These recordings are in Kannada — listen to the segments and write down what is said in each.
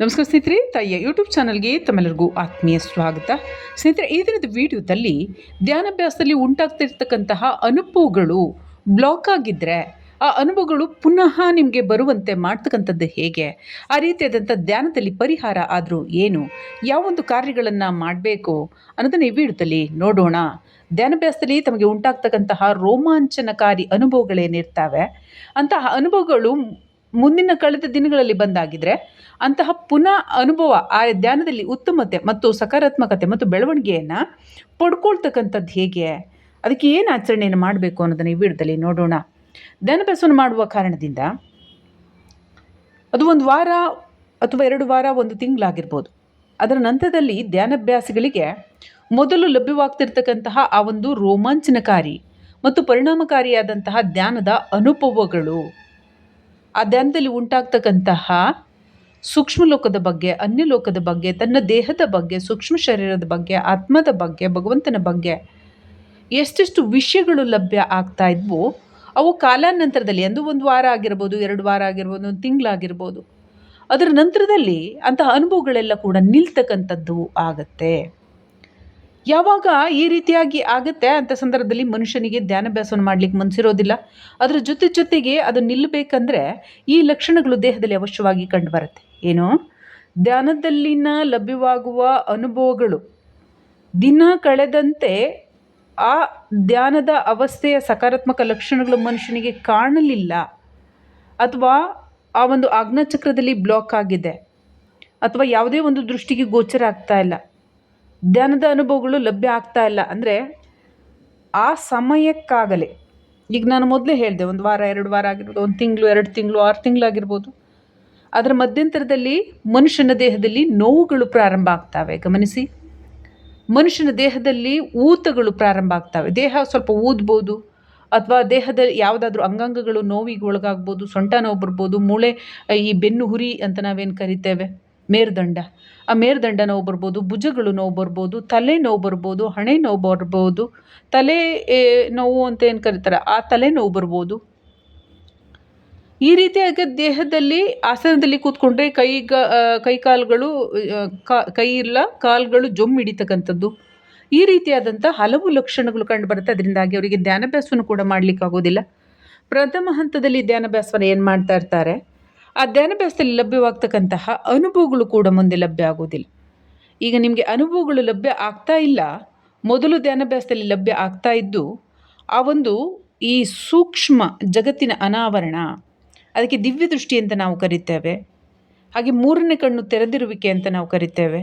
ನಮಸ್ಕಾರ ಸ್ನೇಹಿತರೆ, ತಾಯಿಯ ಯೂಟ್ಯೂಬ್ ಚಾನಲ್ಗೆ ತಮ್ಮೆಲ್ಲರಿಗೂ ಆತ್ಮೀಯ ಸ್ವಾಗತ. ಸ್ನೇಹಿತರೆ, ಈ ದಿನದ ವಿಡಿಯೋದಲ್ಲಿ ಧ್ಯಾನಾಭ್ಯಾಸದಲ್ಲಿ ಉಂಟಾಗ್ತಿರ್ತಕ್ಕಂತಹ ಅನುಭವಗಳು ಬ್ಲಾಕ್ ಆಗಿದ್ದರೆ ಆ ಅನುಭವಗಳು ಪುನಃ ನಿಮಗೆ ಬರುವಂತೆ ಮಾಡ್ತಕ್ಕಂಥದ್ದು ಹೇಗೆ? ಆ ರೀತಿಯಾದಂಥ ಧ್ಯಾನದಲ್ಲಿ ಪರಿಹಾರ ಆದರೂ ಏನು? ಯಾವೊಂದು ಕಾರ್ಯಗಳನ್ನು ಮಾಡಬೇಕು ಅನ್ನೋದನ್ನು ಈ ವಿಡಿಯೋದಲ್ಲಿ ನೋಡೋಣ. ಧ್ಯಾನಾಭ್ಯಾಸದಲ್ಲಿ ತಮಗೆ ಉಂಟಾಗ್ತಕ್ಕಂತಹ ರೋಮಾಂಚನಕಾರಿ ಅನುಭವಗಳೇನಿರ್ತವೆ? ಅಂತಹ ಅನುಭವಗಳು ಮುಂದಿನ ಕಳೆದ ದಿನಗಳಲ್ಲಿ ಬಂದಾಗಿದ್ದರೆ ಅಂತಹ ಪುನಃ ಅನುಭವ ಆ ಧ್ಯಾನದಲ್ಲಿ ಉತ್ತಮತೆ ಮತ್ತು ಸಕಾರಾತ್ಮಕತೆ ಮತ್ತು ಬೆಳವಣಿಗೆಯನ್ನು ಪಡ್ಕೊಳ್ತಕ್ಕಂಥದ್ದು ಹೇಗೆ? ಅದಕ್ಕೆ ಏನು ಆಚರಣೆಯನ್ನು ಮಾಡಬೇಕು ಅನ್ನೋದನ್ನು ಈ ವಿಡಿಯೋದಲ್ಲಿ ನೋಡೋಣ. ಧ್ಯಾನಾಭ್ಯಾಸವನ್ನು ಮಾಡುವ ಕಾರಣದಿಂದ ಅದು ಒಂದು ವಾರ ಅಥವಾ ಎರಡು ವಾರ, ಒಂದು ತಿಂಗಳಾಗಿರ್ಬೋದು. ಅದರ ನಂತರದಲ್ಲಿ ಧ್ಯಾನಭ್ಯಾಸಗಳಿಗೆ ಮೊದಲು ಲಭ್ಯವಾಗ್ತಿರ್ತಕ್ಕಂತಹ ಆ ಒಂದು ರೋಮಾಂಚನಕಾರಿ ಮತ್ತು ಪರಿಣಾಮಕಾರಿಯಾದಂತಹ ಧ್ಯಾನದ ಅನುಭವಗಳು. ಆ ಧ್ಯಾನದಲ್ಲಿ ಉಂಟಾಗ್ತಕ್ಕಂತಹ ಸೂಕ್ಷ್ಮ ಲೋಕದ ಬಗ್ಗೆ ಅನ್ಯ ಲೋಕದ ಬಗ್ಗೆ, ತನ್ನ ದೇಹದ ಬಗ್ಗೆ, ಸೂಕ್ಷ್ಮ ಶರೀರದ ಬಗ್ಗೆ, ಆತ್ಮದ ಬಗ್ಗೆ, ಭಗವಂತನ ಬಗ್ಗೆ ಎಷ್ಟೆಷ್ಟು ವಿಷಯಗಳು ಲಭ್ಯ ಆಗ್ತಾ ಇದ್ವು, ಅವು ಕಾಲಾನಂತರದಲ್ಲಿ ಅಂದು ಒಂದು ವಾರ ಆಗಿರ್ಬೋದು, ಎರಡು ವಾರ ಆಗಿರ್ಬೋದು, ಒಂದು ತಿಂಗಳಾಗಿರ್ಬೋದು ಅದರ ನಂತರದಲ್ಲಿ ಅಂತಹ ಅನುಭವಗಳೆಲ್ಲ ಕೂಡ ನಿಲ್ತಕ್ಕಂಥದ್ದು ಆಗತ್ತೆ. ಯಾವಾಗ ಈ ರೀತಿಯಾಗಿ ಆಗುತ್ತೆ ಅಂತ ಸಂದರ್ಭದಲ್ಲಿ ಮನುಷ್ಯನಿಗೆ ಧ್ಯಾನಾಭ್ಯಾಸವನ್ನು ಮಾಡಲಿಕ್ಕೆ ಮನಸ್ಸಿರೋದಿಲ್ಲ ಅದರ ಜೊತೆ ಜೊತೆಗೆ ಅದು ನಿಲ್ಲಬೇಕಂದ್ರೆ ಈ ಲಕ್ಷಣಗಳು ದೇಹದಲ್ಲಿ ಅವಶ್ಯವಾಗಿ ಕಂಡುಬರುತ್ತೆ. ಏನು? ಧ್ಯಾನದಲ್ಲಿನ ಲಭ್ಯವಾಗುವ ಅನುಭವಗಳು. ದಿನ ಕಳೆದಂತೆ ಆ ಧ್ಯಾನದ ಅವಸ್ಥೆಯ ಸಕಾರಾತ್ಮಕ ಲಕ್ಷಣಗಳು ಮನುಷ್ಯನಿಗೆ ಕಾಣಲಿಲ್ಲ. ಅಥವಾ ಆ ಒಂದು ಆಜ್ಞಾಚಕ್ರದಲ್ಲಿ ಬ್ಲಾಕ್ ಆಗಿದೆ. ಅಥವಾ ಯಾವುದೇ ಒಂದು ದೃಷ್ಟಿಗೆ ಗೋಚರ ಆಗ್ತಾ ಇಲ್ಲ. ಧ್ಯಾನದ ಅನುಭವಗಳು ಲಭ್ಯ ಆಗ್ತಾ ಇಲ್ಲ. ಅಂದರೆ ಆ ಸಮಯಕ್ಕಾಗಲೇ, ಈಗ ನಾನು ಮೊದಲೇ ಹೇಳಿದೆ, ಒಂದು ವಾರ, ಎರಡು ವಾರ ಆಗಿರ್ಬೋದು, ಒಂದು ತಿಂಗಳು, ಎರಡು ತಿಂಗಳು, ಆರು ತಿಂಗಳಾಗಿರ್ಬೋದು ಅದರ ಮಧ್ಯಂತರದಲ್ಲಿ ಮನುಷ್ಯನ ದೇಹದಲ್ಲಿ ನೋವುಗಳು ಪ್ರಾರಂಭ ಆಗ್ತವೆ, ಗಮನಿಸಿ. ಮನುಷ್ಯನ ದೇಹದಲ್ಲಿ ಊತಗಳು ಪ್ರಾರಂಭ ಆಗ್ತವೆ. ದೇಹ ಸ್ವಲ್ಪ ಊದ್ಬೋದು, ಅಥವಾ ದೇಹದ ಯಾವುದಾದ್ರೂ ಅಂಗಾಂಗಗಳು ನೋವಿಗೆ ಒಳಗಾಗ್ಬೋದು ಸೊಂಟ ನೋವು ಬರ್ಬೋದು, ಮೂಳೆ, ಈ ಬೆನ್ನು ಹುರಿ ಅಂತ ನಾವೇನು ಕರಿತೇವೆ? ಮೇರುದಂಡ. ಆ ಮೇರುದಂಡ ನೋವು ಬರ್ಬೋದು ಭುಜಗಳು ನೋವು ಬರ್ಬೋದು ತಲೆ ನೋವು ಬರ್ಬೋದು ಹಣೆ ನೋವು ಬರ್ಬೋದು. ತಲೆ ನೋವು ಅಂತ ಏನು ಕರೀತಾರೆ? ಆ ತಲೆ ನೋವು ಬರ್ಬೋದು. ಈ ರೀತಿಯಾಗಿ ದೇಹದಲ್ಲಿ ಆಸನದಲ್ಲಿ ಕೂತ್ಕೊಂಡ್ರೆ ಆ, ಕೈ ಕಾಲುಗಳು ಕಾ- ಕೈ ಇಲ್ಲ ಕಾಲುಗಳು ಜೊಮ್ಮ ಹಿಡಿತಕ್ಕಂಥದ್ದು. ಈ ರೀತಿಯಾದಂಥ ಹಲವು ಲಕ್ಷಣಗಳು ಕಂಡು ಬರುತ್ತೆ. ಅದರಿಂದಾಗಿ ಅವರಿಗೆ ಧ್ಯಾನಾಭ್ಯಾಸವನ್ನು ಕೂಡ ಮಾಡಲಿಕ್ಕಾಗೋದಿಲ್ಲ. ಪ್ರಥಮ ಹಂತದಲ್ಲಿ ಧ್ಯಾನಾಭ್ಯಾಸವನ್ನು ಏನು ಮಾಡ್ತಾ ಇರ್ತಾರೆ? ಆ ಧ್ಯಾನಾಭ್ಯಾಸದಲ್ಲಿ ಲಭ್ಯವಾಗ್ತಕ್ಕಂತಹ ಅನುಭವಗಳು ಕೂಡ ಮುಂದೆ ಲಭ್ಯ ಆಗೋದಿಲ್ಲ ಈಗ ನಿಮಗೆ ಅನುಭವಗಳು ಲಭ್ಯ ಆಗ್ತಾ ಇಲ್ಲ, ಮೊದಲು ಧ್ಯಾನಾಭ್ಯಾಸದಲ್ಲಿ ಲಭ್ಯ ಆಗ್ತಾ ಇದ್ದು, ಆ ಒಂದು ಈ ಸೂಕ್ಷ್ಮ ಜಗತ್ತಿನ ಅನಾವರಣ, ಅದಕ್ಕೆ ದಿವ್ಯ ದೃಷ್ಟಿ ಅಂತ ನಾವು ಕರಿತೇವೆ, ಹಾಗೆ ಮೂರನೇ ಕಣ್ಣು ತೆರೆದಿರುವಿಕೆ ಅಂತ ನಾವು ಕರಿತೇವೆ.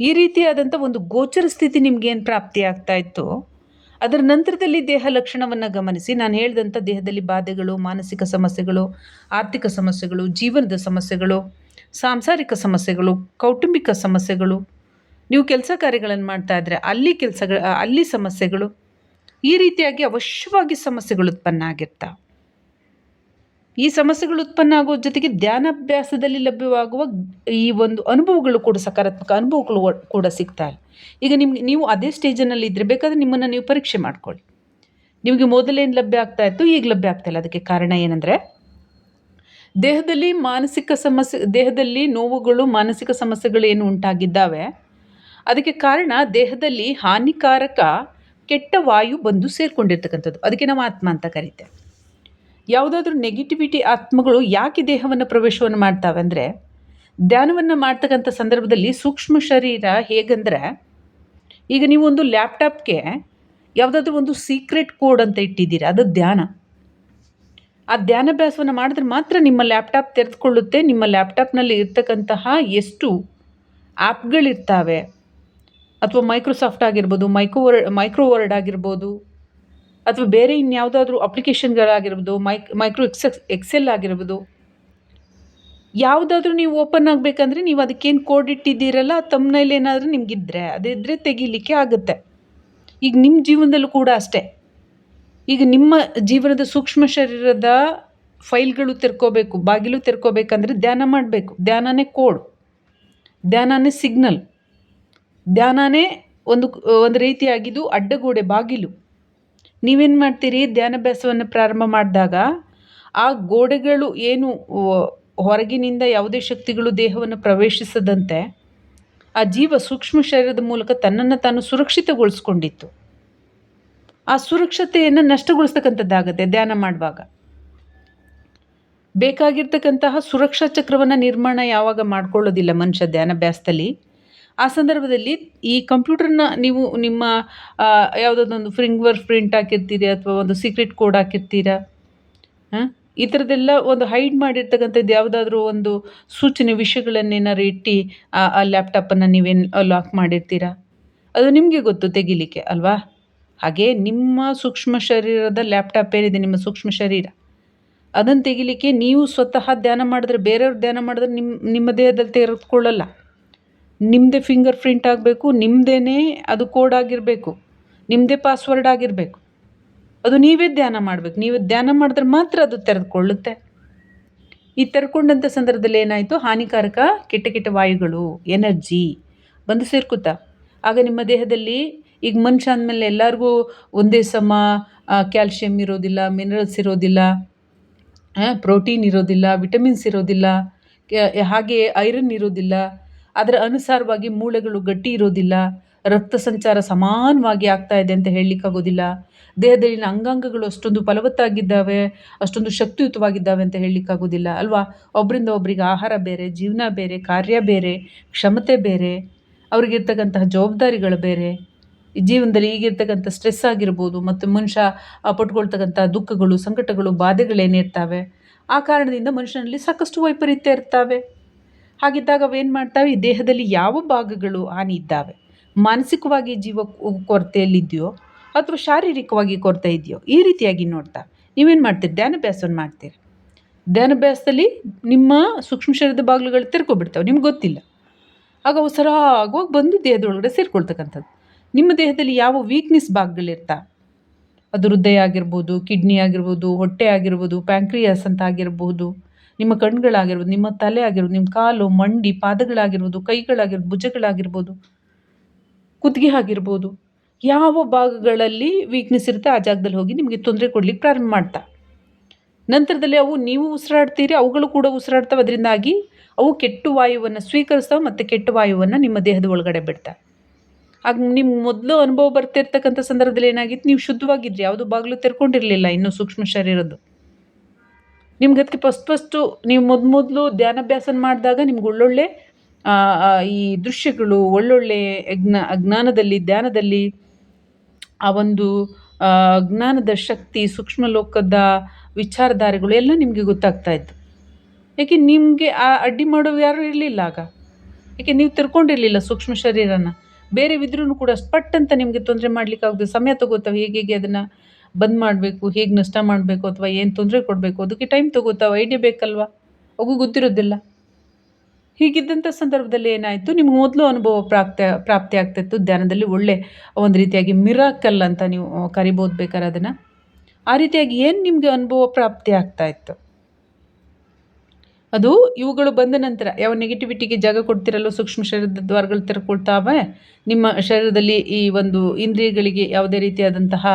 ಈ ರೀತಿಯಾದಂಥ ಒಂದು ಗೋಚರ ಸ್ಥಿತಿ ನಿಮಗೇನು ಪ್ರಾಪ್ತಿ ಆಗ್ತಾ ಇತ್ತು ಅದರ ನಂತರದಲ್ಲಿ ದೇಹ ಲಕ್ಷಣವನ್ನು ಗಮನಿಸಿ. ನಾನು ಹೇಳಿದಂಥ ದೇಹದಲ್ಲಿ ಬಾಧೆಗಳು, ಮಾನಸಿಕ ಸಮಸ್ಯೆಗಳು, ಆರ್ಥಿಕ ಸಮಸ್ಯೆಗಳು, ಜೀವನದ ಸಮಸ್ಯೆಗಳು, ಸಾಂಸಾರಿಕ ಸಮಸ್ಯೆಗಳು, ಕೌಟುಂಬಿಕ ಸಮಸ್ಯೆಗಳು. ನೀವು ಕೆಲಸ ಕಾರ್ಯಗಳನ್ನು ಮಾಡ್ತಾ ಇದ್ದರೆ ಅಲ್ಲಿ ಕೆಲಸಗಳ, ಅಲ್ಲಿ ಸಮಸ್ಯೆಗಳು ಈ ರೀತಿಯಾಗಿ ಅವಶ್ಯವಾಗಿ ಸಮಸ್ಯೆಗಳು ಉತ್ಪನ್ನ ಆಗಿರ್ತಾವೆ. ಈ ಸಮಸ್ಯೆಗಳು ಉತ್ಪನ್ನ ಆಗೋ ಜೊತೆಗೆ ಧ್ಯಾನಾಭ್ಯಾಸದಲ್ಲಿ ಲಭ್ಯವಾಗುವ ಈ ಒಂದು ಅನುಭವಗಳು ಕೂಡ ಸಕಾರಾತ್ಮಕ ಅನುಭವಗಳು ಕೂಡ ಸಿಗ್ತಾ ಇಲ್ಲ. ಈಗ ನಿಮ್ಗೆ ನೀವು ಅದೇ ಸ್ಟೇಜಿನಲ್ಲಿ ಇದ್ದರೆ ಬೇಕಾದರೆ ನಿಮ್ಮನ್ನು ನೀವು ಪರೀಕ್ಷೆ ಮಾಡ್ಕೊಳ್ಳಿ. ನಿಮಗೆ ಮೊದಲೇನು ಲಭ್ಯ ಆಗ್ತಾ ಇತ್ತು, ಈಗ ಲಭ್ಯ ಆಗ್ತಾ ಅದಕ್ಕೆ ಕಾರಣ ಏನಂದರೆ, ದೇಹದಲ್ಲಿ ಮಾನಸಿಕ ಸಮಸ್ಯೆ, ದೇಹದಲ್ಲಿ ನೋವುಗಳು, ಮಾನಸಿಕ ಸಮಸ್ಯೆಗಳು ಏನು ಉಂಟಾಗಿದ್ದಾವೆ, ಅದಕ್ಕೆ ಕಾರಣ ದೇಹದಲ್ಲಿ ಹಾನಿಕಾರಕ ಕೆಟ್ಟ ವಾಯು ಬಂದು ಸೇರ್ಕೊಂಡಿರ್ತಕ್ಕಂಥದ್ದು. ಅದಕ್ಕೆ ನಾವು ಆತ್ಮ ಅಂತ ಕರಿತೇವೆ. ಯಾವುದಾದ್ರೂ ನೆಗೆಟಿವಿಟಿ ಆತ್ಮಗಳು ಯಾಕೆ ದೇಹವನ್ನು ಪ್ರವೇಶವನ್ನು ಮಾಡ್ತಾವೆ ಅಂದರೆ, ಧ್ಯಾನವನ್ನು ಮಾಡ್ತಕ್ಕಂಥ ಸಂದರ್ಭದಲ್ಲಿ ಸೂಕ್ಷ್ಮ ಶರೀರ ಹೇಗಂದರೆ, ಈಗ ನೀವು ಒಂದು ಲ್ಯಾಪ್ಟಾಪ್ಗೆ ಯಾವುದಾದ್ರೂ ಒಂದು ಸೀಕ್ರೆಟ್ ಕೋಡ್ ಅಂತ ಇಟ್ಟಿದ್ದೀರಾ, ಅದು ಧ್ಯಾನ. ಆ ಧ್ಯಾನಾಭ್ಯಾಸವನ್ನು ಮಾಡಿದ್ರೆ ಮಾತ್ರ ನಿಮ್ಮ ಲ್ಯಾಪ್ಟಾಪ್ ತೆರೆದುಕೊಳ್ಳುತ್ತೆ, ನಿಮ್ಮ ಲ್ಯಾಪ್ಟಾಪ್ನಲ್ಲಿ ಇರ್ತಕ್ಕಂತಹ ಎಷ್ಟು ಆ್ಯಪ್ಗಳಿರ್ತಾವೆ ಅಥವಾ ಮೈಕ್ರೋಸಾಫ್ಟ್ ಆಗಿರ್ಬೋದು ಮೈಕ್ರೋ ವರ್ಡ್ ಮೈಕ್ರೋ ವರ್ಡ್ ಆಗಿರ್ಬೋದು ಅಥವಾ ಬೇರೆ ಇನ್ಯಾವುದಾದ್ರೂ ಅಪ್ಲಿಕೇಶನ್ಗಳಾಗಿರ್ಬೋದು, ಮೈಕ್, ಮೈಕ್ರೋ ಎಕ್ಸೆಸ್ ಎಕ್ಸೆಲ್ ಆಗಿರ್ಬೋದು, ಯಾವುದಾದ್ರೂ ನೀವು ಓಪನ್ ಆಗಬೇಕಂದ್ರೆ ನೀವು ಅದಕ್ಕೇನು ಕೋಡ್ ಇಟ್ಟಿದ್ದೀರಲ್ಲ ತಮ್ಮನೇಲಿ ಏನಾದರೂ ನಿಮಗಿದ್ರೆ ಅದಿದ್ದರೆ ತೆಗಿಲಿಕ್ಕೆ ಆಗುತ್ತೆ. ಈಗ ನಿಮ್ಮ ಜೀವನದಲ್ಲೂ ಕೂಡ ಅಷ್ಟೇ. ಈಗ ನಿಮ್ಮ ಜೀವನದ ಸೂಕ್ಷ್ಮ ಶರೀರದ ಫೈಲ್ಗಳು ತೆರ್ಕೋಬೇಕು, ಬಾಗಿಲು ತೆರ್ಕೋಬೇಕಂದ್ರೆ ಧ್ಯಾನ ಮಾಡಬೇಕು. ಧ್ಯಾನನೇ ಕೋಡ್. ಧ್ಯಾನನೇ ಸಿಗ್ನಲ್. ಧ್ಯಾನನೇ ಒಂದು ಒಂದು ರೀತಿಯಾಗಿದ್ದು ಅಡ್ಡಗೋಡೆ ಬಾಗಿಲು. ನೀವೇನು ಮಾಡ್ತೀರಿ? ಧ್ಯಾನಾಭ್ಯಾಸವನ್ನು ಪ್ರಾರಂಭ ಮಾಡಿದಾಗ ಆ ಗೋಡೆಗಳು ಏನು ಹೊರಗಿನಿಂದ ಯಾವುದೇ ಶಕ್ತಿಗಳು ದೇಹವನ್ನು ಪ್ರವೇಶಿಸದಂತೆ ಆ ಜೀವ ಸೂಕ್ಷ್ಮ ಶರೀರದ ಮೂಲಕ ತನ್ನನ್ನು ತಾನು ಸುರಕ್ಷಿತಗೊಳಿಸ್ಕೊಂಡಿತ್ತು. ಆ ಸುರಕ್ಷತೆಯನ್ನು ನಷ್ಟಗೊಳಿಸ್ತಕ್ಕಂಥದ್ದಾಗತ್ತೆ ಧ್ಯಾನ ಮಾಡುವಾಗ. ಬೇಕಾಗಿರ್ತಕ್ಕಂತಹ ಸುರಕ್ಷಾ ಚಕ್ರವನ್ನು ನಿರ್ಮಾಣ ಯಾವಾಗ ಮಾಡ್ಕೊಳ್ಳೋದಿಲ್ಲ ಮನುಷ್ಯ ಧ್ಯಾನಾಭ್ಯಾಸದಲ್ಲಿ ಆ ಸಂದರ್ಭದಲ್ಲಿ ಈ ಕಂಪ್ಯೂಟರ್ನ ನೀವು ನಿಮ್ಮ ಯಾವುದಾದೊಂದು ಫಿಂಗರ್ ಪ್ರಿಂಟ್ ಹಾಕಿರ್ತೀರಿ ಅಥವಾ ಒಂದು ಸೀಕ್ರೆಟ್ ಕೋಡ್ ಹಾಕಿರ್ತೀರಾ? ಹಾಂ ಈ ಥರದ್ದೆಲ್ಲ ಒಂದು ಹೈಡ್ ಮಾಡಿರ್ತಕ್ಕಂಥದ್ದು ಯಾವುದಾದ್ರೂ ಒಂದು ಸೂಚನೆ ವಿಷಯಗಳನ್ನೇನಾದ್ರು ಇಟ್ಟು ಆ ಆ ಲ್ಯಾಪ್ಟಾಪನ್ನು ನೀವೇನು ಲಾಕ್ ಮಾಡಿರ್ತೀರಾ? ಅದು ನಿಮಗೆ ಗೊತ್ತು ತೆಗಿಲಿಕ್ಕೆ, ಅಲ್ವಾ? ಹಾಗೆ ನಿಮ್ಮ ಸೂಕ್ಷ್ಮ ಶರೀರದ ಲ್ಯಾಪ್ಟಾಪ್ ಏನಿದೆ, ನಿಮ್ಮ ಸೂಕ್ಷ್ಮ ಶರೀರ. ಅದನ್ನು ತೆಗಿಲಿಕ್ಕೆ ನೀವು ಸ್ವತಃ ಧ್ಯಾನ ಮಾಡಿದ್ರೆ, ಬೇರೆಯವ್ರು ಧ್ಯಾನ ಮಾಡಿದ್ರೆ ನಿಮ್ಮ ನಿಮ್ಮ ದೇಹದಲ್ಲಿ ತೆಗೆದುಕೊಳ್ಳಲ್ಲ. ನಿಮ್ಮದೇ ಫಿಂಗರ್ ಪ್ರಿಂಟ್ ಆಗಬೇಕು ನಿಮ್ಮದೇ ಅದು ಕೋಡ್ ಆಗಿರಬೇಕು ನಿಮ್ಮದೇ ಪಾಸ್ವರ್ಡ್ ಆಗಿರಬೇಕು. ಅದು ನೀವೇ ಧ್ಯಾನ ಮಾಡಬೇಕು. ನೀವು ಧ್ಯಾನ ಮಾಡಿದ್ರೆ ಮಾತ್ರ ಅದು ತೆರೆದುಕೊಳ್ಳುತ್ತೆ. ಈ ತೆರ್ಕೊಂಡಂಥ ಸಂದರ್ಭದಲ್ಲಿ ಏನಾಯಿತು? ಹಾನಿಕಾರಕ ಕೆಟ್ಟ ಕೆಟ್ಟ ವಾಯುಗಳು, ಎನರ್ಜಿ ಬಂದು ಸೇರ್ಕುತ್ತಾ ಆಗ ನಿಮ್ಮ ದೇಹದಲ್ಲಿ ಈಗ ಮನುಷ್ಯ ಅಂದಮೇಲೆ ಎಲ್ಲರಿಗೂ ಒಂದೇ ಸಮ ಕ್ಯಾಲ್ಶಿಯಂ ಇರೋದಿಲ್ಲ ಮಿನರಲ್ಸ್ ಇರೋದಿಲ್ಲ ಪ್ರೋಟೀನ್ ಇರೋದಿಲ್ಲ ವಿಟಮಿನ್ಸ್ ಇರೋದಿಲ್ಲ ಹಾಗೆ ಐರನ್ ಇರೋದಿಲ್ಲ. ಅದರ ಅನುಸಾರವಾಗಿ ಮೂಳೆಗಳು ಗಟ್ಟಿ ಇರೋದಿಲ್ಲ, ರಕ್ತ ಸಂಚಾರ ಸಮಾನವಾಗಿ ಆಗ್ತಾ ಇದೆ ಅಂತ ಹೇಳಲಿಕ್ಕಾಗೋದಿಲ್ಲ. ದೇಹದಲ್ಲಿನ ಅಂಗಾಂಗಗಳು ಅಷ್ಟೊಂದು ಫಲವತ್ತಾಗಿದ್ದಾವೆ, ಅಷ್ಟೊಂದು ಶಕ್ತಿಯುತವಾಗಿದ್ದಾವೆ ಅಂತ ಹೇಳಲಿಕ್ಕಾಗೋದಿಲ್ಲ, ಅಲ್ವಾ? ಒಬ್ಬರಿಂದ ಒಬ್ಬರಿಗೆ ಆಹಾರ ಬೇರೆ, ಜೀವನ ಬೇರೆ, ಕಾರ್ಯ ಬೇರೆ, ಕ್ಷಮತೆ ಬೇರೆ, ಅವ್ರಿಗಿರ್ತಕ್ಕಂತಹ ಜವಾಬ್ದಾರಿಗಳು ಬೇರೆ ಜೀವನದಲ್ಲಿ ಈಗಿರ್ತಕ್ಕಂಥ ಸ್ಟ್ರೆಸ್ ಆಗಿರ್ಬೋದು ಮತ್ತು ಮನುಷ್ಯ ಪಟ್ಕೊಳ್ತಕ್ಕಂಥ ದುಃಖಗಳು, ಸಂಕಟಗಳು, ಬಾಧೆಗಳೇನಿರ್ತವೆ, ಆ ಕಾರಣದಿಂದ ಮನುಷ್ಯನಲ್ಲಿ ಸಾಕಷ್ಟು ವೈಪರೀತ್ಯ ಇರ್ತವೆ. ಹಾಗಿದ್ದಾಗ ಅವೇನು ಮಾಡ್ತಾವೆ? ಈ ದೇಹದಲ್ಲಿ ಯಾವ ಭಾಗಗಳು ಹಾನಿ ಇದ್ದಾವೆ? ಮಾನಸಿಕವಾಗಿ ಜೀವ ಕೊರತೆಯಲ್ಲಿದೆಯೋ ಅಥವಾ ಶಾರೀರಿಕವಾಗಿ ಕೊರತೆ ಇದೆಯೋ ಈ ರೀತಿಯಾಗಿ ನೋಡ್ತಾ ನೀವೇನು ಮಾಡ್ತೀರಿ? ಧ್ಯಾನಾಭ್ಯಾಸವನ್ನು ಮಾಡ್ತೀರಿ. ಧ್ಯಾನಭ್ಯಾಸದಲ್ಲಿ ನಿಮ್ಮ ಸೂಕ್ಷ್ಮ ಶರೀರದ ಬಾಗಿಲುಗಳು ತೆರ್ಕೊಬಿಡ್ತಾವೆ. ನಿಮ್ಗೆ ಗೊತ್ತಿಲ್ಲ. ಆಗ ಅವು ಸರಾಗವಾಗಿ ಬಂದು ದೇಹದೊಳಗಡೆ ಸೇರ್ಕೊಳ್ತಕ್ಕಂಥದ್ದು. ನಿಮ್ಮ ದೇಹದಲ್ಲಿ ಯಾವ ವೀಕ್ನೆಸ್ ಭಾಗಗಳಿರ್ತಾ? ಅದು ಹೃದಯ ಆಗಿರ್ಬೋದು, ಕಿಡ್ನಿ ಆಗಿರ್ಬೋದು, ಹೊಟ್ಟೆ ಆಗಿರ್ಬೋದು ಪ್ಯಾಂಕ್ರಿಯಾಸ್ ಅಂತ ಆಗಿರ್ಬೋದು ನಿಮ್ಮ ಕಣ್ಗಳಾಗಿರ್ಬೋದು, ನಿಮ್ಮ ತಲೆ ಆಗಿರ್ಬೋದು ನಿಮ್ಮ ಕಾಲು, ಮಂಡಿ, ಪಾದಗಳಾಗಿರ್ಬೋದು, ಕೈಗಳಾಗಿರ್ಬೋದು, ಭುಜಗಳಾಗಿರ್ಬೋದು, ಕುತ್ತಿಗೆ ಆಗಿರ್ಬೋದು, ಯಾವ ಭಾಗಗಳಲ್ಲಿ ವೀಕ್ನೆಸ್ ಇರುತ್ತೆ ಆ ಜಾಗದಲ್ಲಿ ಹೋಗಿ ನಿಮಗೆ ತೊಂದರೆ ಕೊಡಲಿಕ್ಕೆ ಪ್ರಾರಂಭ ಮಾಡ್ತಾ. ನಂತರದಲ್ಲಿ ಅವು ನೀವು ಉಸಿರಾಡ್ತೀರಿ, ಅವುಗಳು ಕೂಡ ಉಸಿರಾಡ್ತಾವೆ, ಅದರಿಂದಾಗಿ ಅವು ಕೆಟ್ಟು ವಾಯುವನ್ನು ಸ್ವೀಕರಿಸ್ತಾವೆ ಮತ್ತು ಕೆಟ್ಟ ವಾಯುವನ್ನು ನಿಮ್ಮ ದೇಹದ ಒಳಗಡೆ ಬಿಡ್ತಾ. ಆಗ ನಿಮ್ಮ ಮೊದಲು ಅನುಭವ ಬರ್ತಿರ್ತಕ್ಕಂಥ ಸಂದರ್ಭದಲ್ಲಿ ಏನಾಗಿತ್ತು? ನೀವು ಶುದ್ಧವಾಗಿದ್ರಿ, ಯಾವುದು ಬಾಗಿಲು ತೆರ್ಕೊಂಡಿರಲಿಲ್ಲ, ಇನ್ನೂ ಸೂಕ್ಷ್ಮ ಶರೀರದ್ದು. ನಿಮ್ಗೆ ಅದಕ್ಕೆ ಫಸ್ಟ್ ಫಸ್ಟು ನೀವು ಮೊದ್ ಮೊದಲು ಧ್ಯಾನಾಭ್ಯಾಸ ಮಾಡಿದಾಗ ನಿಮ್ಗೆ ಒಳ್ಳೊಳ್ಳೆ ಈ ದೃಶ್ಯಗಳು, ಒಳ್ಳೊಳ್ಳೆ ಜ್ಞಾ ಜ್ಞಾನದಲ್ಲಿ ಧ್ಯಾನದಲ್ಲಿ, ಆ ಒಂದು ಜ್ಞಾನದ ಶಕ್ತಿ ಸೂಕ್ಷ್ಮ ಲೋಕದ ವಿಚಾರಧಾರೆಗಳು ಎಲ್ಲ ನಿಮಗೆ ಗೊತ್ತಾಗ್ತಾ ಇತ್ತು. ಯಾಕೆ ನಿಮಗೆ ಆ ಅಡ್ಡಿ ಮಾಡೋರು ಯಾರೂ ಇರಲಿಲ್ಲ ಆಗ? ಯಾಕೆ ನೀವು ತಿರ್ಕೊಂಡಿರಲಿಲ್ಲ ಸೂಕ್ಷ್ಮ ಶರೀರನ? ಬೇರೆ ವಿದ್ರೂ ಕೂಡ ಸ್ಪಟ್ ಅಂತ ನಿಮಗೆ ತೊಂದರೆ ಮಾಡಲಿಕ್ಕಾಗದೆ ಸಮಯ ತಗೋತಾವೆ, ಹೇಗೆ ಹೇಗೆ ಅದನ್ನು ಬಂದ್ ಮಾಡಬೇಕು, ಹೇಗೆ ನಷ್ಟ ಮಾಡಬೇಕು ಅಥವಾ ಏನು ತೊಂದರೆ ಕೊಡಬೇಕು, ಅದಕ್ಕೆ ಟೈಮ್ ತಗೋತಾವೆ ಐಡಿಯಾ ಬೇಕಲ್ವಾ? ಅವು ಗೊತ್ತಿರೋದಿಲ್ಲ. ಹೀಗಿದ್ದಂಥ ಸಂದರ್ಭದಲ್ಲಿ ಏನಾಯಿತು, ನಿಮ್ಗೆ ಮೊದಲು ಅನುಭವ ಪ್ರಾಪ್ತಿ ಪ್ರಾಪ್ತಿ ಆಗ್ತಾಯಿತ್ತು ಧ್ಯಾನದಲ್ಲಿ ಒಳ್ಳೆ ಒಂದು ರೀತಿಯಾಗಿ ಮಿರಾಕಲ್ ಅಂತ ನೀವು ಕರಿಬೋದು ಬೇಕಾದ್ರೆ ಅದನ್ನು. ಆ ರೀತಿಯಾಗಿ ಏನು ನಿಮಗೆ ಅನುಭವ ಪ್ರಾಪ್ತಿ ಆಗ್ತಾಯಿತ್ತು ಅದು ಇವುಗಳು ಬಂದ ನಂತರ ಯಾವ ನೆಗೆಟಿವಿಟಿಗೆ ಜಾಗ ಕೊಡ್ತಿರಲ್ಲೋ ಸೂಕ್ಷ್ಮ ಶರೀರದ ದ್ವಾರಗಳು ತೆರೆಕೊಳ್ತಾವೆ. ನಿಮ್ಮ ಶರೀರದಲ್ಲಿ ಈ ಒಂದು ಇಂದ್ರಿಯಗಳಿಗೆ ಯಾವುದೇ ರೀತಿಯಾದಂತಹ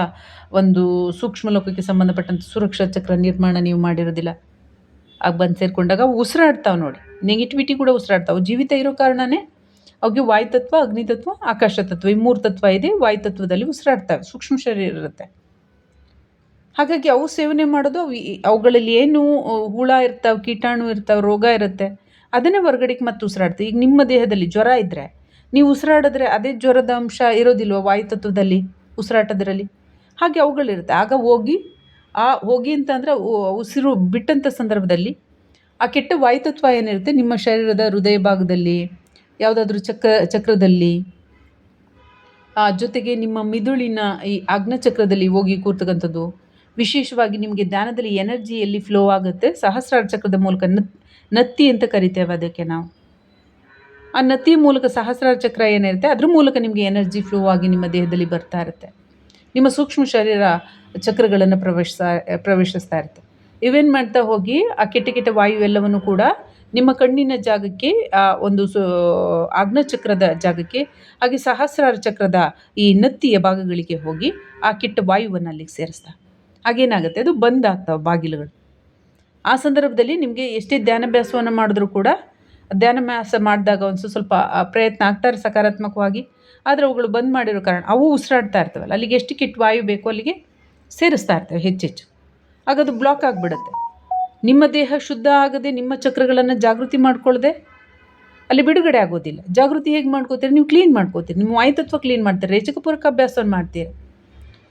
ಒಂದು ಸೂಕ್ಷ್ಮ ಲೋಕಕ್ಕೆ ಸಂಬಂಧಪಟ್ಟಂಥ ಸುರಕ್ಷಾ ಚಕ್ರ ನಿರ್ಮಾಣ ನೀವು ಮಾಡಿರೋದಿಲ್ಲ. ಆಗ ಬಂದು ಸೇರಿಕೊಂಡಾಗ ಉಸಿರಾಡ್ತಾವೆ ನೋಡಿ. ನೆಗೆಟಿವಿಟಿ ಕೂಡ ಉಸಿರಾಡ್ತಾವೆ. ಜೀವಿತ ಇರೋ ಕಾರಣನೇ ಅವ್ಗೆ ವಾಯುತತ್ವ, ಅಗ್ನಿತತ್ವ ಆಕಾಶ ತತ್ವ ಈ ಮೂರು ತತ್ವ ಇದೆ. ವಾಯುತತ್ವದಲ್ಲಿ ಉಸಿರಾಡ್ತಾವೆ. ಸೂಕ್ಷ್ಮ ಶರೀರ ಇರುತ್ತೆ. ಹಾಗಾಗಿ ಅವು ಸೇವನೆ ಮಾಡೋದು ಅವು ಅವುಗಳಲ್ಲಿ ಏನು ಹುಳ ಇರ್ತಾವೆ, ಕೀಟಾಣು ಇರ್ತಾವೆ, ರೋಗ ಇರುತ್ತೆ, ಅದನ್ನೇ ಹೊರ್ಗಡೆಗೆ ಮತ್ತೆ ಉಸಿರಾಡ್ತೀವಿ. ಈಗ ನಿಮ್ಮ ದೇಹದಲ್ಲಿ ಜ್ವರ ಇದ್ದರೆ ನೀವು ಉಸಿರಾಡಿದ್ರೆ ಅದೇ ಜ್ವರದ ಅಂಶ ಇರೋದಿಲ್ವ ವಾಯುತತ್ವದಲ್ಲಿ ಉಸಿರಾಟದ್ರಲ್ಲಿ? ಹಾಗೆ ಅವುಗಳಿರುತ್ತೆ. ಆಗ ಹೋಗಿ, ಆ ಹೋಗಿ ಅಂತಂದರೆ ಉಸಿರು ಬಿಟ್ಟಂಥ ಸಂದರ್ಭದಲ್ಲಿ ಆ ಕೆಟ್ಟ ವಾಯುತತ್ವ ಏನಿರುತ್ತೆ, ನಿಮ್ಮ ಶರೀರದ ಹೃದಯ ಭಾಗದಲ್ಲಿ, ಯಾವುದಾದ್ರೂ ಚಕ್ರ, ಚಕ್ರದಲ್ಲಿ ಜೊತೆಗೆ ನಿಮ್ಮ ಮಿದುಳಿನ ಈ ಚಕ್ರದಲ್ಲಿ ಹೋಗಿ ಕೂರ್ತಕ್ಕಂಥದ್ದು ವಿಶೇಷವಾಗಿ ನಿಮಗೆ ಧ್ಯಾನದಲ್ಲಿ ಎನರ್ಜಿ ಎಲ್ಲಿ ಫ್ಲೋ ಆಗುತ್ತೆ? ಸಹಸ್ರಾರ ಚಕ್ರದ ಮೂಲಕ ನತ್ತಿ ಅಂತ ಕರಿತೇವೆ ಅದಕ್ಕೆ ನಾವು. ಆ ನತ್ತಿ ಮೂಲಕ ಸಹಸ್ರಾರ ಚಕ್ರ ಏನಿರುತ್ತೆ, ಅದ್ರ ಮೂಲಕ ನಿಮಗೆ ಎನರ್ಜಿ ಫ್ಲೋ ಆಗಿ ನಿಮ್ಮ ದೇಹದಲ್ಲಿ ಬರ್ತಾ ಇರುತ್ತೆ. ನಿಮ್ಮ ಸೂಕ್ಷ್ಮ ಶರೀರ ಚಕ್ರಗಳನ್ನು ಪ್ರವೇಶಿಸ್ತಾ ಪ್ರವೇಶಿಸ್ತಾ ಇರುತ್ತೆ. ಇವೇನು ಮಾಡ್ತಾ ಹೋಗಿ ಆ ಕೆಟ್ಟ ಕೆಟ್ಟ ವಾಯು ಎಲ್ಲವನ್ನು ಕೂಡ ನಿಮ್ಮ ಕಣ್ಣಿನ ಜಾಗಕ್ಕೆ, ಆ ಒಂದು ಸು ಚಕ್ರದ ಜಾಗಕ್ಕೆ, ಹಾಗೆ ಸಹಸ್ರಾರ ಚಕ್ರದ ಈ ನತ್ತಿಯ ಭಾಗಗಳಿಗೆ ಹೋಗಿ ಆ ಕೆಟ್ಟ ವಾಯುವನ್ನು ಅಲ್ಲಿಗೆ ಸೇರಿಸ್ತಾ ಹಾಗೇನಾಗುತ್ತೆ ಅದು ಬಂದ್ ಆಗ್ತಾವೆ ಬಾಗಿಲುಗಳು. ಆ ಸಂದರ್ಭದಲ್ಲಿ ನಿಮಗೆ ಎಷ್ಟೇ ಧ್ಯಾನಾಭ್ಯಾಸವನ್ನು ಮಾಡಿದ್ರೂ ಕೂಡ ಧ್ಯಾನಾಭ್ಯಾಸ ಮಾಡಿದಾಗ ಒಂದು ಸ್ವಲ್ಪ ಪ್ರಯತ್ನ ಆಗ್ತಾರೆ ಸಕಾರಾತ್ಮಕವಾಗಿ. ಆದರೆ ಅವುಗಳು ಬಂದ್ ಮಾಡಿರೋ ಕಾರಣ, ಅವು ಉಸಿರಾಡ್ತಾ ಇರ್ತವಲ್ಲ, ಅಲ್ಲಿಗೆ ಎಷ್ಟು ಕಿಟ್ ವಾಯು ಬೇಕೋ ಅಲ್ಲಿಗೆ ಸೇರಿಸ್ತಾ ಇರ್ತವೆ ಹೆಚ್ಚೆಚ್ಚು. ಆಗ ಅದು ಬ್ಲಾಕ್ ಆಗಿಬಿಡುತ್ತೆ. ನಿಮ್ಮ ದೇಹ ಶುದ್ಧ ಆಗದೆ ನಿಮ್ಮ ಚಕ್ರಗಳನ್ನು ಜಾಗೃತಿ ಮಾಡ್ಕೊಳ್ಳದೆ ಅಲ್ಲಿ ಬಿಡುಗಡೆ ಆಗೋದಿಲ್ಲ. ಜಾಗೃತಿ ಹೇಗೆ ಮಾಡ್ಕೋತೀರಿ? ನೀವು ಕ್ಲೀನ್ ಮಾಡ್ಕೋತೀರಿ. ನಿಮ್ಮ ವಾಯುತತ್ವ ಕ್ಲೀನ್ ಮಾಡ್ತೀರಿ. ರೇಚಕಪೂರಕ ಅಭ್ಯಾಸವನ್ನು ಮಾಡ್ತೀರಿ.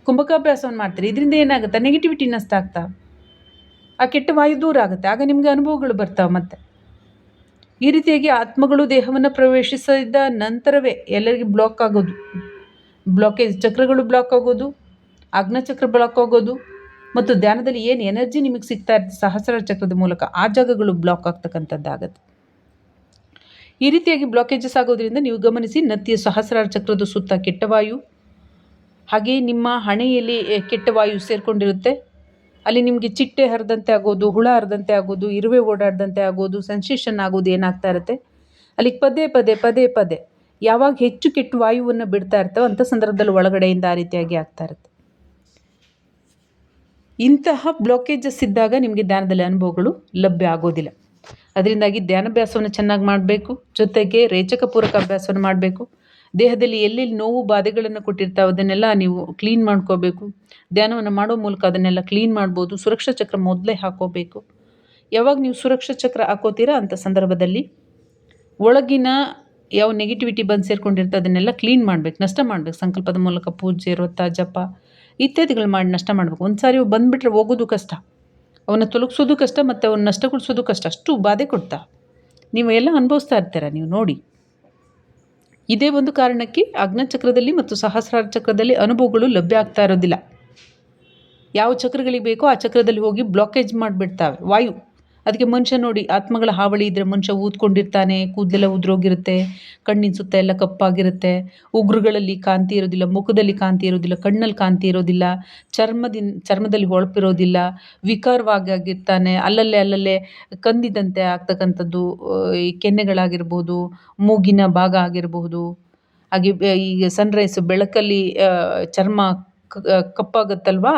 ಕುಂಭಕಾಭ್ಯಾಸವನ್ನು ಮಾಡ್ತೀರಿ. ಇದರಿಂದ ಏನಾಗುತ್ತೆ? ನೆಗೆಟಿವಿಟಿ ನಷ್ಟ ಆಗ್ತಾ, ಆ ಕೆಟ್ಟ ವಾಯು ದೂರ ಆಗುತ್ತೆ. ಆಗ ನಿಮಗೆ ಅನುಭವಗಳು ಬರ್ತಾವೆ ಮತ್ತೆ. ಈ ರೀತಿಯಾಗಿ ಆತ್ಮಗಳು ದೇಹವನ್ನು ಪ್ರವೇಶಿಸಿದ ನಂತರವೇ ಎಲ್ಲರಿಗೆ ಬ್ಲಾಕ್ ಆಗೋದು. ಬ್ಲಾಕೇಜ್ ಚಕ್ರಗಳು ಬ್ಲಾಕ್ ಆಗೋದು ಚಕ್ರ ಬ್ಲಾಕ್ ಆಗೋದು, ಮತ್ತು ಧ್ಯಾನದಲ್ಲಿ ಏನು ಎನರ್ಜಿ ನಿಮಗೆ ಸಿಗ್ತಾ ಇರುತ್ತೆ? ಸಹಸ್ರ ಚಕ್ರದ ಮೂಲಕ ಆ ಜಾಗಗಳು ಬ್ಲಾಕ್ ಆಗ್ತಕ್ಕಂಥದ್ದಾಗತ್ತೆ. ಈ ರೀತಿಯಾಗಿ ಬ್ಲಾಕೇಜಸ್ ಆಗೋದ್ರಿಂದ ನೀವು ಗಮನಿಸಿ ನತ್ತಿಯ ಸಹಸ್ರಾರ ಚಕ್ರದ ಸುತ್ತ ಕೆಟ್ಟ ಹಾಗೆ ನಿಮ್ಮ ಹಣೆಯಲ್ಲಿ ಕೆಟ್ಟ ವಾಯು ಸೇರಿಕೊಂಡಿರುತ್ತೆ. ಅಲ್ಲಿ ನಿಮಗೆ ಚಿಟ್ಟೆ ಹರಿದಂತೆ ಆಗೋದು, ಹುಳ ಹರಿದಂತೆ ಆಗೋದು, ಇರುವೆ ಓಡಾಡ್ದಂತೆ ಆಗೋದು ಸೆನ್ಸೇಷನ್ ಆಗೋದು ಏನಾಗ್ತಾ ಇರುತ್ತೆ. ಅಲ್ಲಿಗೆ ಪದೇ ಪದೇ ಪದೇ ಪದೇ ಯಾವಾಗ ಹೆಚ್ಚು ಕೆಟ್ಟ ವಾಯುವನ್ನು ಬಿಡ್ತಾ ಇರ್ತವೋ ಅಂಥ ಸಂದರ್ಭದಲ್ಲಿ ಒಳಗಡೆಯಿಂದ ಆ ರೀತಿಯಾಗಿ ಆಗ್ತಾ ಇರುತ್ತೆ. ಇಂತಹ ಬ್ಲಾಕೇಜಸ್ ಇದ್ದಾಗ ನಿಮಗೆ ಧ್ಯಾನದಲ್ಲಿ ಅನುಭವಗಳು ಲಭ್ಯ ಆಗೋದಿಲ್ಲ. ಅದರಿಂದಾಗಿ ಧ್ಯಾನಾಭ್ಯಾಸವನ್ನು ಚೆನ್ನಾಗಿ ಮಾಡಬೇಕು. ಜೊತೆಗೆ ರೇಚಕ ಪೂರಕ ಅಭ್ಯಾಸವನ್ನು ಮಾಡಬೇಕು. ದೇಹದಲ್ಲಿ ಎಲ್ಲೆಲ್ಲಿ ನೋವು ಬಾಧೆಗಳನ್ನು ಕೊಟ್ಟಿರ್ತಾವೆ ಅದನ್ನೆಲ್ಲ ನೀವು ಕ್ಲೀನ್ ಮಾಡ್ಕೋಬೇಕು. ಧ್ಯಾನವನ್ನು ಮಾಡೋ ಮೂಲಕ ಅದನ್ನೆಲ್ಲ ಕ್ಲೀನ್ ಮಾಡ್ಬೋದು. ಸುರಕ್ಷಾ ಚಕ್ರ ಮೊದಲೇ ಹಾಕೋಬೇಕು. ಯಾವಾಗ ನೀವು ಸುರಕ್ಷಾ ಚಕ್ರ ಹಾಕೋತೀರಾ ಅಂಥ ಸಂದರ್ಭದಲ್ಲಿ ಒಳಗಿನ ಯಾವ ನೆಗೆಟಿವಿಟಿ ಬಂದು ಸೇರ್ಕೊಂಡಿರ್ತ ಅದನ್ನೆಲ್ಲ ಕ್ಲೀನ್ ಮಾಡಬೇಕು. ನಷ್ಟ ಮಾಡಬೇಕು. ಸಂಕಲ್ಪದ ಮೂಲಕ ಪೂಜೆ, ವ್ರತ, ಜಪ ಇತ್ಯಾದಿಗಳು ಮಾಡಿ ನಷ್ಟ ಮಾಡಬೇಕು. ಒಂದು ಸಾರಿ ಬಂದುಬಿಟ್ರೆ ಹೋಗೋದು ಕಷ್ಟ. ಅವನ್ನ ತೊಲಗಿಸೋದು ಕಷ್ಟ ಮತ್ತು ಅವನ್ನ ನಷ್ಟಗೊಳಿಸೋದು ಕಷ್ಟ. ಅಷ್ಟು ಬಾಧೆ ಕೊಡ್ತಾ. ನೀವು ಎಲ್ಲ ಅನುಭವಿಸ್ತಾ ಇರ್ತೀರ? ನೀವು ನೋಡಿ. ಇದೇ ಒಂದು ಕಾರಣಕ್ಕೆ ಚಕ್ರದಲ್ಲಿ ಮತ್ತು ಸಹಸ್ರಾರ ಚಕ್ರದಲ್ಲಿ ಅನುಭವಗಳು ಲಭ್ಯ ಆಗ್ತಾ ಇರೋದಿಲ್ಲ. ಯಾವ ಚಕ್ರಗಳಿಗೆ ಬೇಕೋ ಆ ಚಕ್ರದಲ್ಲಿ ಹೋಗಿ ಬ್ಲಾಕೇಜ್ ಮಾಡಿಬಿಡ್ತಾವೆ. ವಾಯು. ಅದಕ್ಕೆ ಮನುಷ್ಯ ನೋಡಿ, ಆತ್ಮಗಳ ಹಾವಳಿ ಇದ್ದರೆ ಮನುಷ್ಯ ಊದ್ಕೊಂಡಿರ್ತಾನೆ, ಕೂದಲೆಲ್ಲ ಉದ್ರೋಗಿರುತ್ತೆ, ಕಣ್ಣಿನ ಸುತ್ತ ಎಲ್ಲ ಕಪ್ಪಾಗಿರುತ್ತೆ, ಉಗುರುಗಳಲ್ಲಿ ಕಾಂತಿ ಇರೋದಿಲ್ಲ, ಮುಖದಲ್ಲಿ ಕಾಂತಿ ಇರೋದಿಲ್ಲ, ಕಣ್ಣಲ್ಲಿ ಕಾಂತಿ ಇರೋದಿಲ್ಲ, ಚರ್ಮದಿನ್, ಚರ್ಮದಲ್ಲಿ ಹೊಳಪಿರೋದಿಲ್ಲ ವಿಕಾರವಾಗಿರ್ತಾನೆ ಅಲ್ಲಲ್ಲೇ ಅಲ್ಲಲ್ಲೇ ಕಂದಿದಂತೆ ಆಗ್ತಕ್ಕಂಥದ್ದು ಈ ಕೆನ್ನೆಗಳಾಗಿರ್ಬೋದು, ಮೂಗಿನ ಭಾಗ ಆಗಿರಬಹುದು. ಹಾಗೆ ಈಗ ಸನ್ರೈಸ್ ಬೆಳಕಲ್ಲಿ ಚರ್ಮ ಕಪ್ಪಾಗುತ್ತಲ್ವಾ?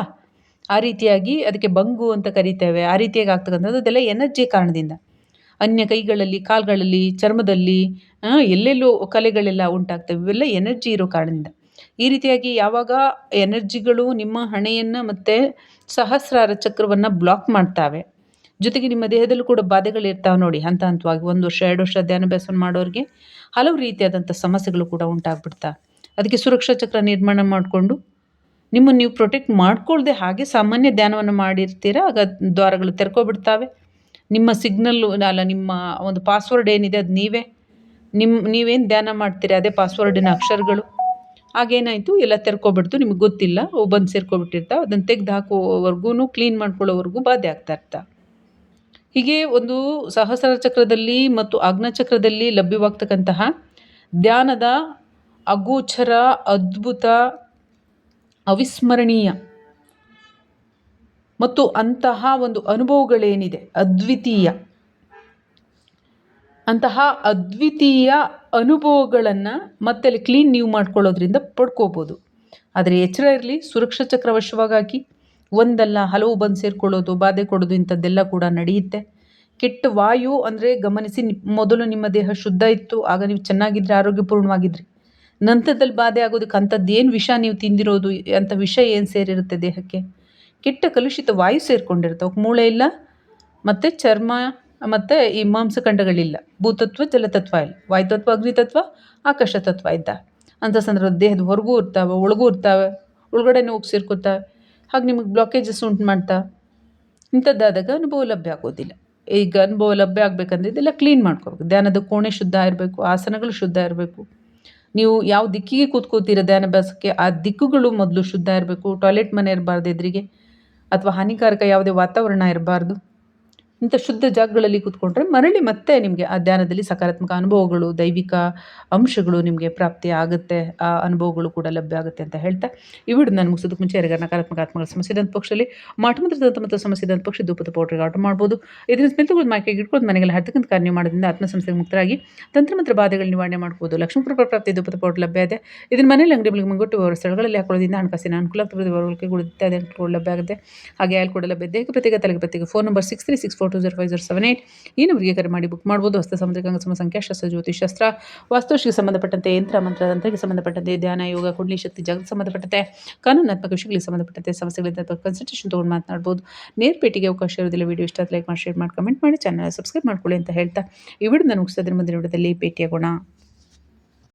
ಆ ರೀತಿಯಾಗಿ ಅದಕ್ಕೆ ಬಂಗು ಅಂತ ಕರಿತೇವೆ. ಆ ರೀತಿಯಾಗಿ ಆಗ್ತಕ್ಕಂಥದ್ದು. ಅದೆಲ್ಲ ಎನರ್ಜಿ ಕಾರಣದಿಂದ. ಅನ್ಯ ಕೈಗಳಲ್ಲಿ, ಕಾಲುಗಳಲ್ಲಿ, ಚರ್ಮದಲ್ಲಿ ಎಲ್ಲೆಲ್ಲೋ ಕಲೆಗಳೆಲ್ಲ ಉಂಟಾಗ್ತವೆ. ಇವೆಲ್ಲ ಎನರ್ಜಿ ಇರೋ ಕಾರಣದಿಂದ. ಈ ರೀತಿಯಾಗಿ ಯಾವಾಗ ಎನರ್ಜಿಗಳು ನಿಮ್ಮ ಹಣೆಯನ್ನು ಮತ್ತು ಸಹಸ್ರಾರ ಚಕ್ರವನ್ನು ಬ್ಲಾಕ್ ಮಾಡ್ತಾವೆ. ಜೊತೆಗೆ ನಿಮ್ಮ ದೇಹದಲ್ಲೂ ಕೂಡ ಬಾಧೆಗಳಿರ್ತಾವೆ ನೋಡಿ. ಹಂತ ಹಂತವಾಗಿ ಒಂದು ವರ್ಷ, ಎರಡು ವರ್ಷ ಧ್ಯಾನಾಭ್ಯಾಸ ಮಾಡೋರಿಗೆ ಹಲವು ರೀತಿಯಾದಂಥ ಸಮಸ್ಯೆಗಳು ಕೂಡ ಉಂಟಾಗ್ಬಿಡ್ತಾವೆ. ಅದಕ್ಕೆ ಸುರಕ್ಷಾ ಚಕ್ರ ನಿರ್ಮಾಣ ಮಾಡಿಕೊಂಡು ನಿಮ್ಮನ್ನು ನೀವು ಪ್ರೊಟೆಕ್ಟ್ ಮಾಡ್ಕೊಳ್ಳದೆ ಹಾಗೆ ಸಾಮಾನ್ಯ ಧ್ಯಾನವನ್ನು ಮಾಡಿರ್ತೀರ, ಆಗ ದ್ವಾರಗಳು ತೆರ್ಕೊಬಿಡ್ತಾವೆ. ನಿಮ್ಮ ಸಿಗ್ನಲ್ಲು ಅಲ್ಲ, ನಿಮ್ಮ ಒಂದು ಪಾಸ್ವರ್ಡ್ ಏನಿದೆ ಅದು ನೀವೇ. ನಿಮ್ಮ ನೀವೇನು ಧ್ಯಾನ ಮಾಡ್ತೀರಿ, ಅದೇ ಪಾಸ್ವರ್ಡಿನ ಅಕ್ಷರಗಳು. ಆಗೇನಾಯಿತು ಎಲ್ಲ ತೆರ್ಕೊಬಿಡ್ತು, ನಿಮಗೆ ಗೊತ್ತಿಲ್ಲ ಅವು ಬಂದು ಸೇರ್ಕೊಬಿಟ್ಟಿರ್ತಾವೆ ಅದನ್ನು ತೆಗೆದು ಹಾಕುವವರೆಗೂ ಕ್ಲೀನ್ ಮಾಡ್ಕೊಳ್ಳೋವರೆಗೂ ಬಾಧೆ ಆಗ್ತಾ ಹೀಗೆ ಒಂದು ಸಹಸ್ರ ಚಕ್ರದಲ್ಲಿ ಮತ್ತು ಚಕ್ರದಲ್ಲಿ ಲಭ್ಯವಾಗ್ತಕ್ಕಂತಹ ಧ್ಯಾನದ ಅಗೋಚರ, ಅದ್ಭುತ ಅವಿಸ್ಮರಣೀಯ. ಮತ್ತು ಅಂತಹ ಒಂದು ಅನುಭವಗಳೇನಿದೆ? ಅದ್ವಿತೀಯ. ಅಂತಹ ಅದ್ವಿತೀಯ ಅನುಭವಗಳನ್ನು ಮತ್ತೆ ಅಲ್ಲಿ ಕ್ಲೀನ್ ನೀವು ಮಾಡ್ಕೊಳ್ಳೋದ್ರಿಂದ ಪಡ್ಕೋಬೋದು. ಆದರೆ ಎಚ್ಚರ ಇರಲಿ, ಸುರಕ್ಷಾ ಚಕ್ರ ವಶವಾಗಿ ಒಂದಲ್ಲ ಹಲವು ಬಂದು ಸೇರಿಕೊಳ್ಳೋದು, ಬಾಧೆ ಕೊಡೋದು ಇಂಥದ್ದೆಲ್ಲ ಕೂಡ ನಡೆಯುತ್ತೆ. ಕೆಟ್ಟ ವಾಯು ಅಂದರೆ ಗಮನಿಸಿ, ಮೊದಲು ನಿಮ್ಮ ದೇಹ ಶುದ್ಧ ಇತ್ತು, ಆಗ ನೀವು ಚೆನ್ನಾಗಿದ್ದರೆ ಆರೋಗ್ಯಪೂರ್ಣವಾಗಿದ್ರಿ. ನಂತರದಲ್ಲಿ ಬಾಧೆ ಆಗೋದಕ್ಕೆ ಅಂಥದ್ದು ಏನು ವಿಷ ನೀವು ತಿಂದಿರೋದು ಅಂಥ ವಿಷ ಏನು ಸೇರಿರುತ್ತೆ ದೇಹಕ್ಕೆ? ಕೆಟ್ಟ ಕಲುಷಿತ ವಾಯು ಸೇರಿಕೊಂಡಿರುತ್ತೆ. ಮೂಳೆ ಇಲ್ಲ, ಮತ್ತು ಚರ್ಮ, ಮತ್ತು ಈ ಮಾಂಸಖಂಡಗಳಿಲ್ಲ ಭೂತತ್ವ, ಜಲತತ್ವ ಇಲ್ಲ. ವಾಯುತತ್ವ, ಅಗ್ನಿತತ್ವ, ಆಕಾಶ ತತ್ವ ಇದ್ದ. ಅಂಥ ಸಂದರ್ಭ ದೇಹದ ಹೊರಗೂ ಇರ್ತಾವೆ, ಒಳಗೂ ಇರ್ತಾವೆ ಒಳಗಡೆನೇ ಹೋಗಿ ಸೇರ್ಕೊತಾವೆ. ಹಾಗೆ ನಿಮಗೆ ಬ್ಲಾಕೇಜಸ್ ಉಂಟು ಮಾಡ್ತಾ. ಇಂಥದ್ದಾದಾಗ ಅನುಭವ ಲಭ್ಯ ಆಗೋದಿಲ್ಲ. ಈಗ ಅನುಭವ ಲಭ್ಯ ಆಗಬೇಕಂದ್ರೆ ಇದೆಲ್ಲ ಕ್ಲೀನ್ ಮಾಡ್ಕೋಬೇಕು. ಧ್ಯಾನದ ಕೋಣೆ ಶುದ್ಧ ಇರಬೇಕು ಆಸನಗಳು ಶುದ್ಧ ಇರಬೇಕು ನೀವು ಯಾವ ದಿಕ್ಕಿಗೆ ಕೂತ್ಕೋತೀರ ಧ್ಯಾನಾಭ್ಯಾಸಕ್ಕೆ ಆ ದಿಕ್ಕುಗಳು ಮೊದಲು ಶುದ್ಧ ಇರಬೇಕು ಟಾಯ್ಲೆಟ್ ಮನೆ ಇರಬಾರ್ದು ಎದುರಿಗೆ, ಅಥವಾ ಹಾನಿಕಾರಕ ಯಾವುದೇ ವಾತಾವರಣ ಇರಬಾರ್ದು. ಇಂಥ ಶುದ್ಧ ಜಾಗಗಳಲ್ಲಿ ಕೂತ್ಕೊಂಡ್ರೆ ಮರಳಿ ಮತ್ತೆ ನಿಮಗೆ ಆ ಧ್ಯಾನದಲ್ಲಿ ಸಕಾರಾತ್ಮಕ ಅನುಭವಗಳು, ದೈವಿಕ ಅಂಶಗಳು ನಿಮಗೆ ಪ್ರಾಪ್ತಿ ಆಗುತ್ತೆ, ಆ ಅನುಭವಗಳು ಕೂಡ ಲಭ್ಯ ಆಗುತ್ತೆ ಅಂತ ಹೇಳ್ತಾ ಈ ನಾನು ಮುಗಿಸೋದಕ್ಕೆ ಮುಂಚೆ ಯಾರಿಗಾರ ನಕಾರಾತ್ಮಕ ಆತ್ಮಗಳ ಸಮಸ್ಯೆ ಇದ್ದಂಥ ಪಕ್ಷದಲ್ಲಿ ಮಾಟಮಂತ್ರದ ಮತ್ತು ಸಮಸ್ಯೆ ಇದ್ದಂಥ ಪಕ್ಷ ಧೂಪದ ಪೌಡ್ರಿಗೆ ಆರ್ಡರ್ ಮಾಡ್ಬೋದು. ಇದನ್ನ ಸ್ಮಿತಗಳು ತಗೊಂಡು ಮೈಕೆಗೆ ಇಟ್ಕೊಂಡು ಮನೆಗೆಲ್ಲ ಹತ್ತಕ್ಕಂತ ಕಾರ್ಯ ಮಾಡೋದ್ರಿಂದ ಆತ್ಮ ಸಮಸ್ಯೆಗೆ ಮುಕ್ತರಾಗಿ ತಂತ್ರಮಂತ್ರ ಬಾಧೆಗಳು ನಿವಾರಣೆ ಮಾಡ್ಬೋದು. ಲಕ್ಷ್ಮೀಪುರ ಪ್ರಾಪ್ತಿ ಧೂಪದ ಪೌಡರ್ ಲಭ್ಯ ಇದೆ. ಇದನ್ನ ಮನೆಯಲ್ಲಿ ಅಂಗಡಿಗಳಿಗೆ ಮುಂಗೊಟ್ಟು ಸ್ಥಳಗಳಲ್ಲಿ ಹಾಕೊಳ್ಳೋದ್ರಿಂದ ಹಣಕಾಸಿನ ಅನುಕೂಲ ಕೂಡ ಇತ್ಯಾದಿ ಅನುಕೂಲ ಲಭ್ಯ ಆಗುತ್ತೆ ಹಾಗೆ ಅಲ್ಲಿ ಕೂಡ ಲಭ್ಯ ದೇಹ ಪ್ರತ್ಯೇಕ ತಲೆಗೆ ಪ್ರತ್ಯೇಕ phone number six three six four two zero five seven eight ಈ ನಂಬರ್ಗೆ ಕರೆ ಮಾಡಿ ಬುಕ್ ಮಾಡ್ಬೋದು. ಹಸ್ತ ಸಮುದ್ರಿಕ ಶಸ್ತ್ರ ಸಂಖ್ಯಾಶಾಸ್ತ್ರ ಜ್ಯೋತಿಷಾಸ್ತ್ರ ವಾಸ್ತುಶಿಗೆ ಸಂಬಂಧಪಟ್ಟಂತೆ ಯಂತ್ರ, ಮಂತ್ರ, ತಂತ್ರಕ್ಕೆ ಸಂಬಂಧಪಟ್ಟಂತೆ ಧ್ಯಾನ, ಯೋಗ, ಕುಂಡಲಿ, ಶಕ್ತಿ ಜಗತ್ ಸಂಬಂಧಪಟ್ಟಂತೆ ಕಾನೂನಾತ್ಮಕ ವಿಷಯಗಳಿಗೆ ಸಂಬಂಧಪಟ್ಟಂತೆ ಸಮಸ್ಯೆಗಳಿಂದ ಕನ್ಸಲ್ಟೇಷನ್ ತೊಗೊಂಡು ಮಾತನಾಡ್ಬೋದು. ನೇರ ಪೇಟಿಗೆ ಅವಕಾಶ ಇರೋದಿಲ್ಲ. ವಿಡಿಯೋ ಇಷ್ಟ ಲೈಕ್ ಮಾಡಿ ಶೇರ್ ಮಾಡಿ ಕಮೆಂಟ್ ಮಾಡಿ. ಚಾನಲ್ ಸಬ್ಸ್ಕ್ರೈಬ್ ಮಾಡ್ಕೊಳ್ಳಿ ಅಂತ ಹೇಳ್ತಾ ಈ ವಿಡಿಯೋ ನಾನು ಮುಗಿಸೋದ್ರ ಮುಂದಿನ ವಿಡಿಯೋದಲ್ಲಿ ಭೇಟಿಯಾಗೋಣ.